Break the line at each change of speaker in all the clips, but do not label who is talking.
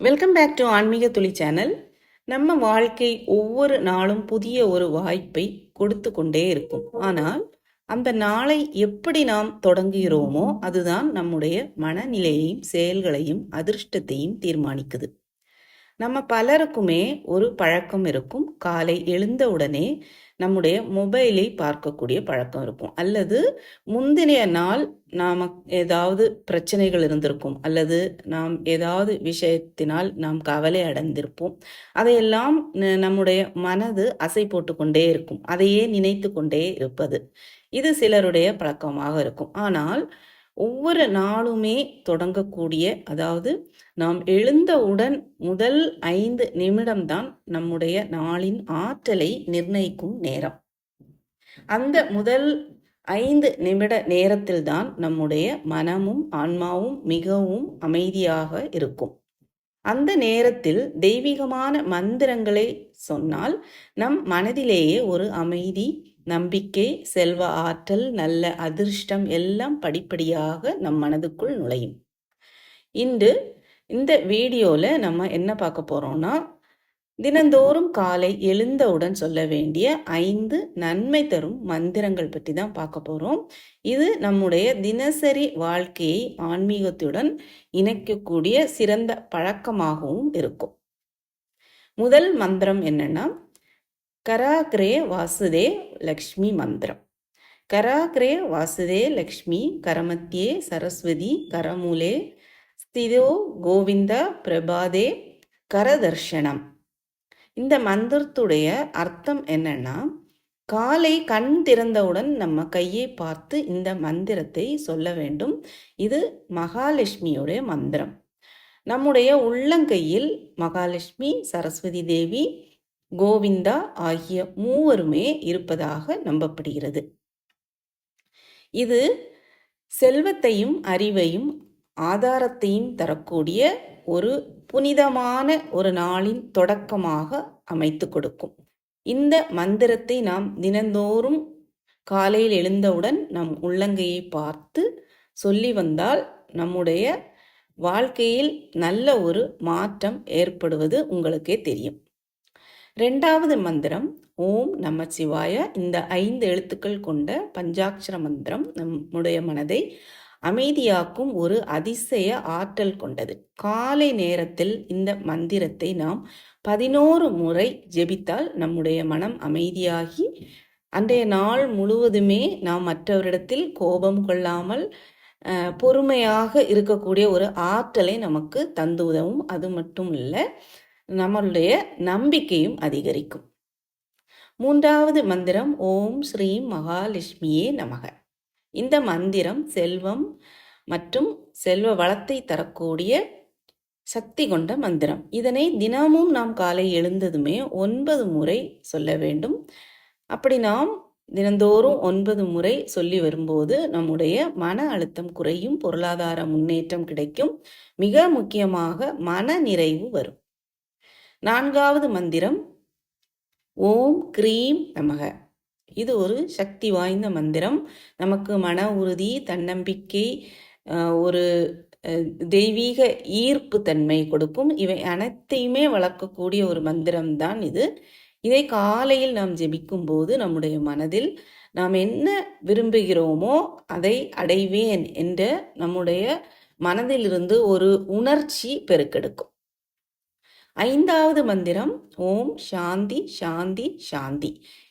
Welcome back to ஆன்மீக துளி channel நம்ம வாழ்க்கை ஒவ்வொரு நாளும் புதிய ஒரு வாய்ப்பை கொடுத்து கொண்டே இருக்கும். ஆனால் அந்த நாளை எப்படி நாம் தொடங்குகிறோமோ அதுதான் நம்முடைய மனநிலையையும் செயல்களையும் அதிர்ஷ்டத்தையும் தீர்மானிக்குது. நம்ம பலருக்குமே ஒரு பழக்கம் இருக்கும். காலை எழுந்தவுடனே நம்முடைய மொபைலை பார்க்கக்கூடிய பழக்கம் இருக்கும். அல்லது முந்தினைய நாள் நாம் ஏதாவது பிரச்சனைகள் இருந்திருக்கும். அல்லது நாம் ஏதாவது விஷயத்தினால் நாம் கவலை அடைந்திருப்போம். அதையெல்லாம் நம்முடைய மனது அசை போட்டு கொண்டே இருக்கும். அதையே நினைத்து கொண்டே இருப்பது. இது சிலருடைய பழக்கமாக இருக்கும். ஆனால் ஒவ்வொரு நாளுமே தொடங்கக்கூடிய அதாவது நாம் எழுந்தவுடன் முதல் ஐந்து நிமிடம்தான் நம்முடைய நாளின் ஆற்றலை நிர்ணயிக்கும் நேரம். அந்த முதல் ஐந்து நிமிட நேரத்தில்தான் நம்முடைய மனமும் ஆன்மாவும் மிகவும் அமைதியாக இருக்கும். அந்த நேரத்தில் தெய்வீகமான மந்திரங்களை சொன்னால் நம் மனதிலேயே ஒரு அமைதி நம்பிக்கை செல்வ ஆற்றல் நல்ல அதிர்ஷ்டம் எல்லாம் படிப்படியாக நம் மனதுக்குள் நுழையும். இன்று இந்த வீடியோவில் நம்ம என்ன பார்க்க போகிறோம்னா தினந்தோறும் காலை எழுந்தவுடன் சொல்ல வேண்டிய ஐந்து நன்மை தரும் மந்திரங்கள் பற்றி தான் பார்க்க போகிறோம் இது நம்முடைய தினசரி வாழ்க்கையை ஆன்மீகத்துடன் இணைக்கக்கூடிய சிறந்த பழக்கமாகவும் இருக்கும். முதல் மந்திரம் என்னன்னா கராக்ரே வாசுதே லக்ஷ்மி மந்திரம். கராக்ரே வாசுதே லக்ஷ்மி கரமத்தியே சரஸ்வதி கரமூலே ஸ்திதோ கோவிந்த பிரபாதே கரதர்ஷனம். இந்த மந்திரத்துடைய அர்த்தம் என்னன்னா காலை கண் திறந்தவுடன் நம்ம கையை பார்த்து இந்த மந்திரத்தை சொல்ல வேண்டும். இது மகாலட்சுமியுடைய மந்திரம். நம்முடைய உள்ளங்கையில் மகாலட்சுமி சரஸ்வதி தேவி கோவிந்தா ஆகிய மூவருமே இருப்பதாக நம்பப்படுகிறது. இது செல்வத்தையும் அறிவையும் ஆதாரத்தையும் தரக்கூடிய ஒரு புனிதமான ஒரு நாளின் தொடக்கமாக அமைத்து கொடுக்கும். இந்த மந்திரத்தை நாம் தினந்தோறும் காலையில் எழுந்தவுடன் நம் உள்ளங்கையை பார்த்து சொல்லி வந்தால் நம்முடைய வாழ்க்கையில் நல்ல ஒரு மாற்றம் ஏற்படுவது உங்களுக்கே தெரியும். ரெண்டாவது மந்திரம் ஓம் நம சிவாய இந்த ஐந்து எழுத்துக்கள் கொண்ட பஞ்சாட்சர மந்திரம் நம்முடைய மனதை அமைதியாக்கும் ஒரு அதிசய ஆற்றல் கொண்டது. காலை நேரத்தில் இந்த மந்திரத்தை நாம் பதினோரு முறை ஜெபித்தால் நம்முடைய மனம் அமைதியாகி அன்றைய நாள் முழுவதுமே நாம் மற்றவரிடத்தில் கோபம் கொள்ளாமல் பொறுமையாக இருக்கக்கூடிய ஒரு ஆற்றலை நமக்கு தந்து உதவும். அது மட்டும் இல்லை நம்மளுடைய நம்பிக்கையும் அதிகரிக்கும். மூன்றாவது மந்திரம் ஓம் ஸ்ரீ மகாலட்சுமியே நமக. இந்த மந்திரம் செல்வம் மற்றும் செல்வ வளத்தை தரக்கூடிய சக்தி கொண்ட மந்திரம். இதனை தினமும் நாம் காலை எழுந்ததுமே ஒன்பது முறை சொல்ல வேண்டும். அப்படி நாம் தினந்தோறும் ஒன்பது முறை சொல்லி வரும்போது நம்முடைய மன அழுத்தம் குறையும் பொருளாதார முன்னேற்றம் கிடைக்கும். மிக முக்கியமாக மன நிறைவு வரும். நான்காவது மந்திரம் ஓம் க்ரீம் நமக. இது ஒரு சக்தி வாய்ந்த மந்திரம். நமக்கு மன உறுதி தன்னம்பிக்கை ஒரு தெய்வீக ஈர்ப்பு தன்மை கொடுக்கும். இவை அனைத்தையுமே வளர்க்கக்கூடிய ஒரு மந்திரம் தான் இது. இதை காலையில் நாம் ஜெபிக்கும் போது நம்முடைய மனதில் நாம் என்ன விரும்புகிறோமோ அதை அடைவேன் என்ற நம்முடைய மனதிலிருந்து ஒரு உணர்ச்சி பெருக்கெடுக்கும். ஐந்தாவது மந்திரம் ஓம் சாந்தி சாந்தி சாந்தி.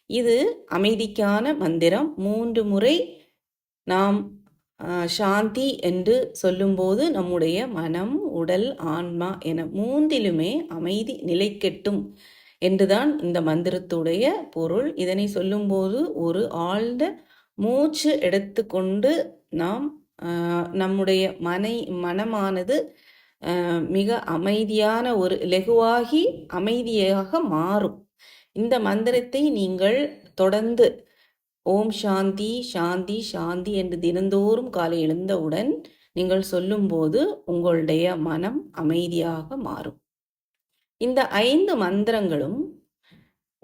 இது அமைதிக்கான மந்திரம். மூன்று முறை நாம் சாந்தி என்று சொல்லும்போது நம்முடைய மனம் உடல் ஆன்மா என மூன்றிலுமே அமைதி நிலைக்கட்டும் என்றுதான் இந்த மந்திரத்துடைய பொருள். இதனை சொல்லும்போது ஒரு ஆழ்ந்த மூச்சு எடுத்துக்கொண்டு நாம் நம்முடைய மனை மனமானது மிக அமைதியான ஒரு லெகுவாகி அமைதியாக மாறும். இந்த மந்திரத்தை நீங்கள் தொடர்ந்து ஓம் சாந்தி சாந்தி சாந்தி என்று தினந்தோறும் காலை எழுந்தவுடன் நீங்கள் சொல்லும்போது உங்களுடைய மனம் அமைதியாக மாறும். இந்த ஐந்து மந்திரங்களும்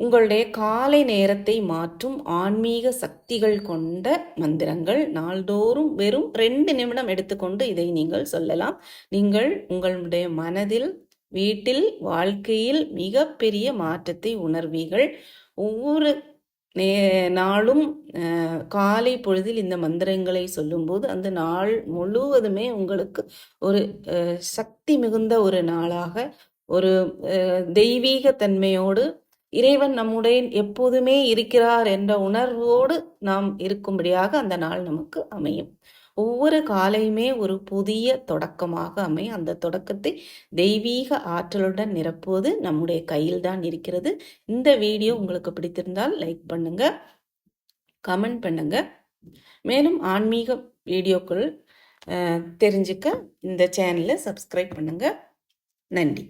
உங்களுடைய காலை நேரத்தை மாற்றும் ஆன்மீக சக்திகள் கொண்ட மந்திரங்கள் நாள்தோறும் வெறும் ரெண்டு நிமிடம் எடுத்துக்கொண்டு இதை நீங்கள் சொல்லலாம். நீங்கள் உங்களுடைய மனதில் வீட்டில் வாழ்க்கையில் மிகப்பெரிய மாற்றத்தை உணர்வீர்கள். ஒவ்வொரு நே நாளும் காலை பொழுதில் இந்த மந்திரங்களை சொல்லும்போது அந்த நாள் முழுவதுமே உங்களுக்கு ஒரு சக்தி மிகுந்த ஒரு நாளாக ஒரு தெய்வீக தன்மையோடு இறைவன் நம்முடைய எப்போதுமே இருக்கிறார் என்ற உணர்வோடு நாம் இருக்கும்படியாக அந்த நாள் நமக்கு அமையும். ஒவ்வொரு காலையுமே ஒரு புதிய தொடக்கமாக அமையும் அந்த தொடக்கத்தை தெய்வீக ஆற்றலுடன் நிரப்புவது நம்முடைய கையில்தான் இருக்கிறது. இந்த வீடியோ உங்களுக்கு பிடித்திருந்தால் லைக் பண்ணுங்க கமெண்ட் பண்ணுங்க. மேலும் ஆன்மீக வீடியோக்கள் தெரிஞ்சுக்க இந்த சேனலை சப்ஸ்கிரைப் பண்ணுங்க. நன்றி.